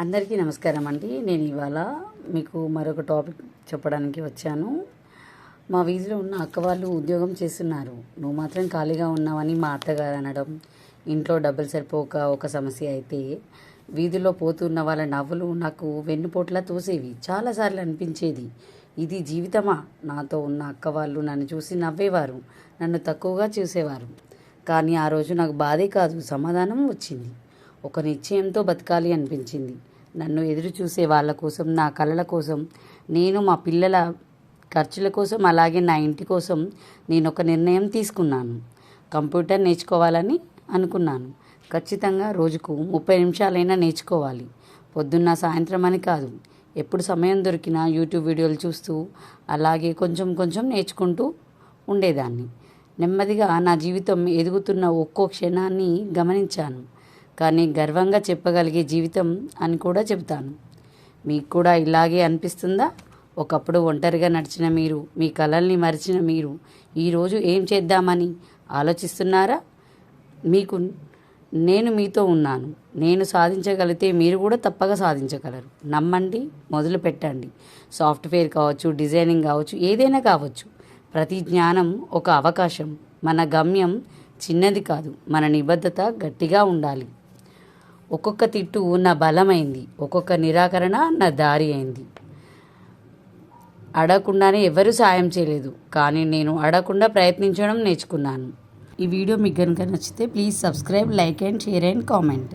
అందరికీ నమస్కారం అండి. నేను ఇవాళ మీకు మరొక టాపిక్ చెప్పడానికి వచ్చాను. మా వీధిలో ఉన్న అక్క వాళ్ళు ఉద్యోగం చేస్తున్నారు. నువ్వు మాత్రం ఖాళీగా ఉన్నావని మా అత్తగారు అనడం ఇంట్లో డబ్బులు సరిపోక ఒక సమస్య అయితే వీధిలో పోతున్న వాళ్ళ నవ్వులు నాకు వెన్నుపోట్లా తోసేవి. చాలాసార్లు అనిపించేది. ఇది జీవితమా? నాతో ఉన్న అక్క వాళ్ళు నన్ను చూసి నవ్వేవారు. నన్ను తక్కువగా చూసేవారు. కానీ ఆ రోజు నాకు బాధే కాదు సమాధానం వచ్చింది. ఒక నిశ్చయంతో బతకాలి అనిపించింది. నన్ను ఎదురు చూసే వాళ్ళ కోసం నా కళల కోసం నేను మా పిల్లల ఖర్చుల కోసం అలాగే నా ఇంటి కోసం నేను ఒక నిర్ణయం తీసుకున్నాను. కంప్యూటర్ నేర్చుకోవాలని అనుకున్నాను. ఖచ్చితంగా రోజుకు ముప్పై నిమిషాలైనా నేర్చుకోవాలి. పొద్దున్న సాయంత్రం అని కాదు. ఎప్పుడు సమయం దొరికినా యూట్యూబ్ వీడియోలు చూస్తూ అలాగే కొంచెం కొంచెం నేర్చుకుంటూ ఉండేదాన్ని. నెమ్మదిగా నా జీవితం ఎదుగుతున్న ఒక్కో క్షణాన్ని గమనించాను. కానీ గర్వంగా చెప్పగలిగే జీవితం అని కూడా చెబుతాను. మీకు కూడా ఇలాగే అనిపిస్తుందా? ఒకప్పుడు ఒంటరిగా నడిచిన మీరు మీ కలల్ని మరిచిన మీరు ఈరోజు ఏం చేద్దామని ఆలోచిస్తున్నారా? మీకు నేను మీతో ఉన్నాను. నేను సాధించగలిగితే మీరు కూడా తప్పక సాధించగలరు. నమ్మండి మొదలు పెట్టండి. సాఫ్ట్వేర్ కావచ్చు డిజైనింగ్ కావచ్చు ఏదైనా కావచ్చు. ప్రతి జ్ఞానం ఒక అవకాశం. మన గమ్యం చిన్నది కాదు. మన నిబద్ధత గట్టిగా ఉండాలి. ఒక్కొక్క తిట్టు నా బలమైంది ఒక్కొక్క నిరాకరణ నా దారి అయింది. అడగకుండానే ఎవరు సాయం చేయలేదు కానీ నేను అడగకుండా ప్రయత్నించడం నేర్చుకున్నాను. ఈ వీడియో మీకు కనుక నచ్చితే please subscribe like and share and comment.